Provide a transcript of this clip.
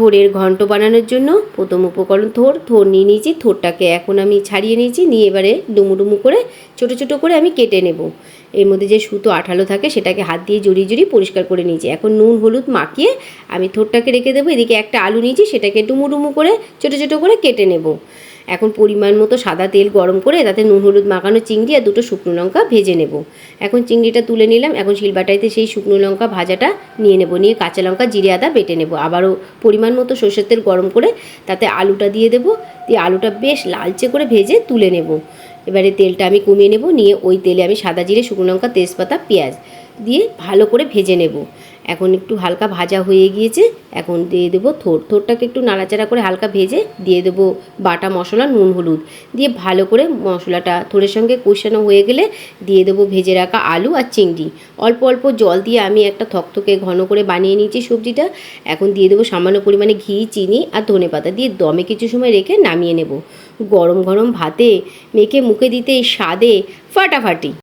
থোড়ের ঘন্ট বানানোর জন্য প্রথম উপকরণ থোর থোর নিয়ে নিয়েছি, থোরটাকে এখন আমি ছাড়িয়ে নিয়েছি, নিয়ে এবারে ডুমু ডুমু করে ছোট ছোট করে আমি কেটে নেব। এর মধ্যে যে সুতো আঠালো থাকে সেটাকে হাত দিয়ে জড়িয়ে জড়িয়ে পরিষ্কার করে নিয়েছি। এখন নুন, হলুদ মাখিয়ে আমি থোরটাকে রেখে দেবো। এদিকে একটা আলু নিয়েছি, সেটাকে ডুমু ডুমু করে ছোট ছোট করে কেটে নেব। এখন পরিমাণ মতো সাদা তেল গরম করে তাতে নুন, হলুদ মাখানো চিংড়ি আর দুটো শুকনো লঙ্কা ভেজে নেব। এখন চিংড়িটা তুলে নিলাম, এখন শিলবাটাইতে সেই শুকনো লঙ্কা ভাজাটা নিয়ে নেব। নিয়ে কাঁচা লঙ্কা, জিরে, আদা বেটে নেব। আবারও পরিমাণ মতো সর্ষের তেল গরম করে তাতে আলুটা দিয়ে দেব। দিয়ে আলুটা বেশ লালচে করে ভেজে তুলে নেব। এবারে তেলটা আমি কমিয়ে নেব। নিয়ে ওই তেলে আমি সাদা জিরে, শুকনো লঙ্কা, তেজপাতা, পেঁয়াজ দিয়ে ভালো করে ভেজে নেব। এখন একটু হালকা ভাজা হয়ে গিয়েছে, এখন দিয়ে দেবো থোর। থোরটাকে একটু নাড়াচাড়া করে হালকা ভেজে দিয়ে দেবো বাটা মশলা, নুন, হলুদ। দিয়ে ভালো করে মশলাটা থোরের সঙ্গে কষানো হয়ে গেলে দিয়ে দেবো ভেজে রাখা আলু আর চিংড়ি। অল্প অল্প জল দিয়ে আমি একটা থকথকে ঘন করে বানিয়ে নিয়েছি সবজিটা। এখন দিয়ে দেবো সামান্য পরিমাণে ঘি, চিনি আর ধনে পাতা দিয়ে দমে কিছু সময় রেখে নামিয়ে নেব। গরম গরম ভাতে, মেখে মুখে দিতে স্বাদে ফাটাফাটি।